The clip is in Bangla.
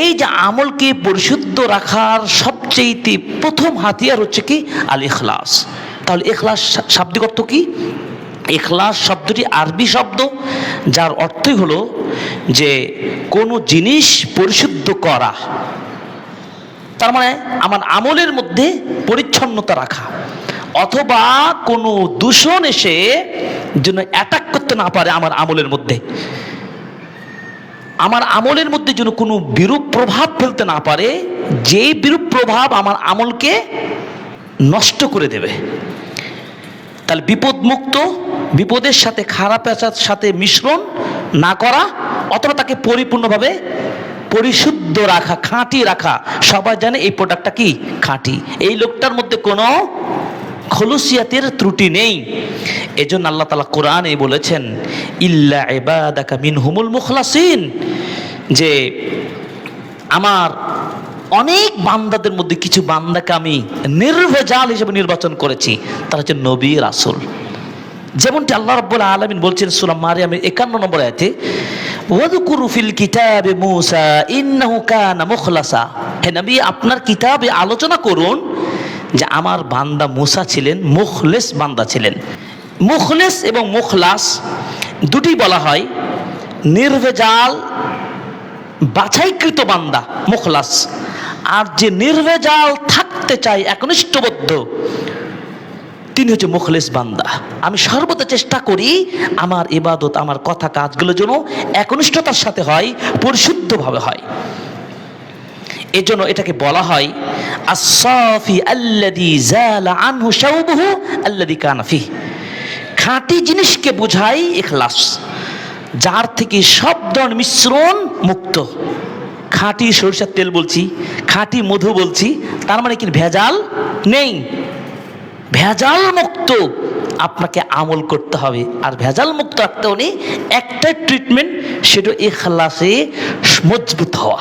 এই যে আমলকে পরিশুদ্ধ রাখার সবচেয়ে প্রথম হাতিয়ার হচ্ছে কি? আল ইখলাস। তাহলে এখলাস শাব্দিক অর্থ কি? এখলাস শব্দটি আরবি শব্দ, যার অর্থই হলো যে কোনো জিনিস পরিশুদ্ধ করা। তার মানে আমার আমলের মধ্যে পরিচ্ছন্নতা রাখা, অথবা কোনো দূষণ এসে যেন অ্যাটাক করতে না পারে আমার আমলের মধ্যে। আমার আমলের মধ্যে যেন কোনো বিরূপ প্রভাব ফেলতে না পারে যে বিরূপ প্রভাব আমার আমলকে নষ্ট করে দেবে। তাহলে বিপদ মুক্ত বিপদের সাথে খারাপ খারাপের সাথে মিশ্রণ না করা, অথবা তাকে পরিপূর্ণভাবে পরিশুদ্ধ রাখা, খাঁটি রাখা, সবাই জানে এই প্রোডাক্টটা কি? খাঁটি। এই লোকটার মধ্যে কোনো খলুসিয়াতের ত্রুটি নেই। এজন্য আল্লাহ তালা কোরআনে বলেছেন, ইল্লা এবাদাকা মিন হুমুল মুখলাসিন যে আমার অনেক বান্দাদের মধ্যে কিছু বান্দাকে আমি নির্ভেজাল হিসেবে নির্বাচন করেছি, তারা হচ্ছে নবী রাসুল। যেমনটি আল্লাহ রব্বুল আলমিন বলছেন সুলাম মারিয়ামের একান্ন নম্বর আয়াতে, ওয়াদকুরু ফিল কিতাবে মূসা, ইন্নাহু কানা মুখলাসা হে নবী, আপনার কিতাবে আলোচনা করুন যে আমার বান্দা মুসা ছিলেন, মুখলেস বান্দা ছিলেন। মুখলেস এবং মুখলাস দুটি বলা হয়। নির্ভেজাল বাছাইকৃত বান্দা, মুখলাস। আর যে নির্ভেজাল থাকতে চায়, একনিষ্ঠবদ্ধ, তিনি হচ্ছে মুখলেস বান্দা। আমি সর্বদা চেষ্টা করি আমার ইবাদত, আমার কথা কাজগুলো যেন একনিষ্ঠতার সাথে হয়, পরিশুদ্ধভাবে হয়। এজন্য এটাকে বলা হয় আসাফি আল্লাদি জালা আনহু শাউবহু আল্লাদি কানাফি খাঁটি জিনিসকে বোঝাই ইখলাস, যার থেকে সব ধরনের মিশ্রণ মুক্ত। খাঁটি সরিষার তেল বলছি, খাঁটি মধু বলছি, তার মানে কি ভেজাল নেই। ভেজাল মুক্ত আপনাকে আমল করতে হবে, আর ভেজাল মুক্ত রাখতে হলে একটা ট্রিটমেন্ট সেটা এখলাসে মজবুত হওয়া।